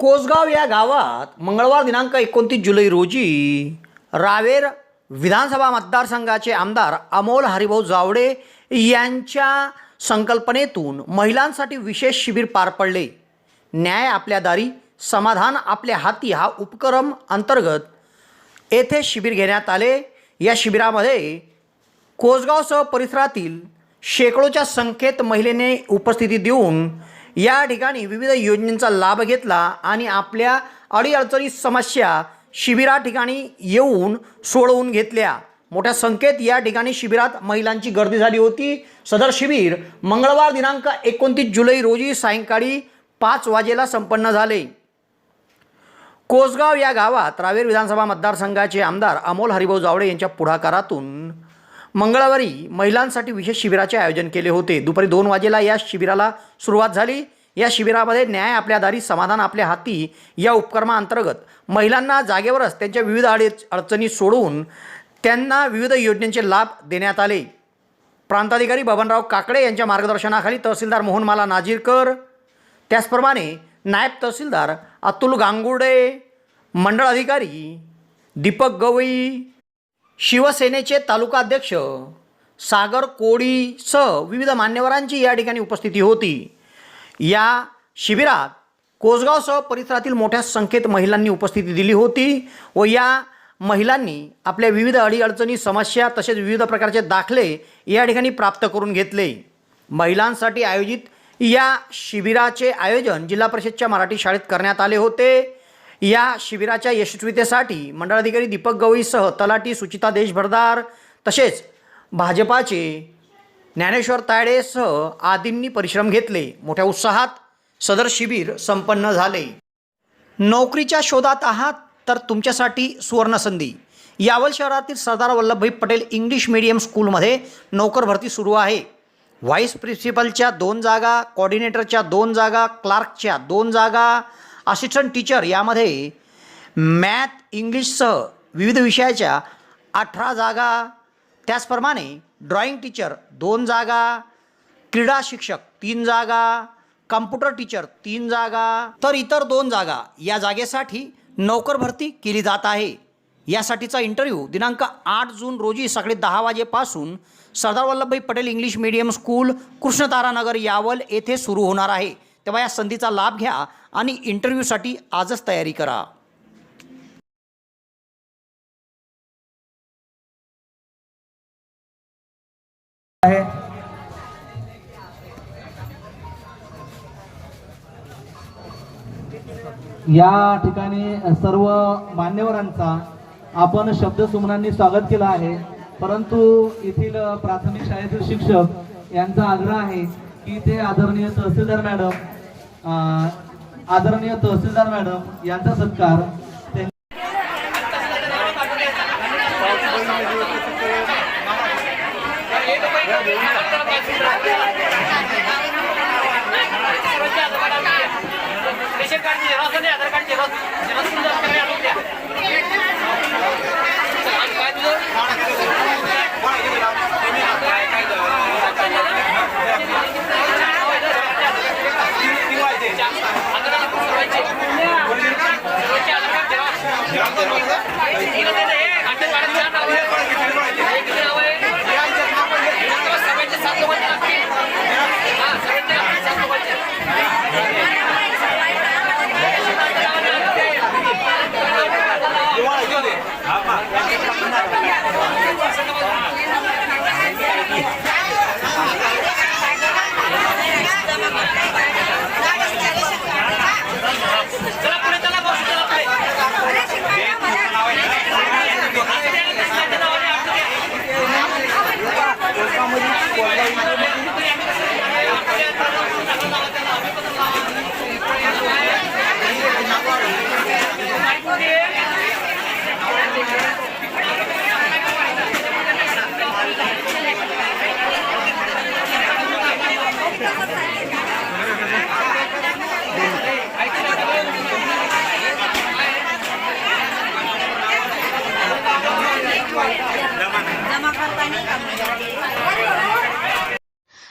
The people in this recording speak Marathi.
कोसगाव या गावात मंगळवार दिनांक एकोणतीस जुलै रोजी रावेर विधानसभा मतदारसंघाचे आमदार अमोल हरिभाऊ जावडे यांच्या संकल्पनेतून महिलांसाठी विशेष शिबिर पार पडले. न्याय आपल्या दारी समाधान आपल्या हाती हा उपक्रम अंतर्गत येथे शिबिर घेण्यात आले. या शिबिरामध्ये कोसगावसह परिसरातील शेकडोच्या संख्येत महिलेने उपस्थिती देऊन या ठिकाणी विविध योजनेचा लाभ घेतला आणि आपल्या अडीअडचणी समस्या शिबिरा ठिकाणी येऊन सोडवून घेतल्या. मोठ्या संख्येत या ठिकाणी शिबिरात महिलांची गर्दी झाली होती. सदर शिबिर मंगळवार दिनांक एकोणतीस जुलै रोजी सायंकाळी पाच वाजेला संपन्न झाले. कोसगाव या गावात रावेर विधानसभा मतदारसंघाचे आमदार अमोल हरिभाऊ जावडे यांच्या पुढाकारातून मंगळवारी महिलांसाठी विशेष शिबिराचे आयोजन केले होते. दुपारी दोन वाजेला या शिबिराला सुरुवात झाली. या शिबिरामध्ये न्याय आपल्या दारी समाधान आपल्या हाती या उपक्रमाअंतर्गत महिलांना जागेवरच त्यांच्या विविध अडी अडचणी सोडवून त्यांना विविध योजनेचे लाभ देण्यात आले. प्रांताधिकारी बबनराव काकडे यांच्या मार्गदर्शनाखाली तहसीलदार मोहनमाला नाजीरकर त्याचप्रमाणे नायब तहसीलदार अतुल गांगुडे मंडळ अधिकारी दीपक गवई शिवसेनेचे तालुकाध्यक्ष सागर कोळीसह विविध मान्यवरांची या ठिकाणी उपस्थिती होती. या शिबिरात कोसगावसह परिसरातील मोठ्या संख्येत महिलांनी उपस्थिती दिली होती व या महिलांनी आपल्या विविध अडीअडचणी समस्या तसेच विविध प्रकारचे दाखले या ठिकाणी प्राप्त करून घेतले. महिलांसाठी आयोजित या शिबिराचे आयोजन जिल्हा परिषदच्या मराठी शाळेत करण्यात आले होते. या शिबिराच्या यशस्वीतेसाठी मंडळाधिकारी दीपक गवईसह तलाटी सुचिता देशभरदार तसेच भाजपाचे ज्ञानेश्वर तायडेसह आदींनी परिश्रम घेतले. मोठ्या उत्साहात सदर शिबिर संपन्न झाले. नोकरीच्या शोधात आहात तर तुमच्यासाठी सुवर्णसंधी. यावल शहरातील सरदार वल्लभभाई पटेल इंग्लिश मीडियम स्कूलमध्ये नोकर भरती सुरू आहे. व्हाईस प्रिन्सिपलच्या दोन जागा कॉर्डिनेटरच्या दोन जागा क्लार्कच्या दोन जागा असिस्टंट टीचर यामध्ये मॅथ इंग्लिशसह विविध विषयाच्या अठरा जागा. त्याचप्रमाणे ड्रॉइंग टीचर दोन जागा क्रीडा शिक्षक तीन जागा कम्प्युटर टीचर तीन जागा तर इतर दोन जागा या जागेसाठी नोकर भरती केली जात आहे. यासाठीचा इंटरव्ह्यू दिनांक आठ जून रोजी सकाळी दहा वाजेपासून Sardar Vallabhbhai Patel English medium school Krishnataranagar Yawal येथे सुरू होणार आहे. तेव्हा या संधीचा लाभ घ्या आणि इंटरव्ह्यूसाठी आजच तयारी करा. या ठिकाणी सर्व मान्यवरांचा आपण शब्दसुमनांनी स्वागत केलं आहे. परंतु येथील प्राथमिक शाळेतील शिक्षक यांचा आग्रह आहे की ते आदरणीय तहसीलदार मॅडम आदरणीय तहसीलदार मॅडम यांचा सत्कार.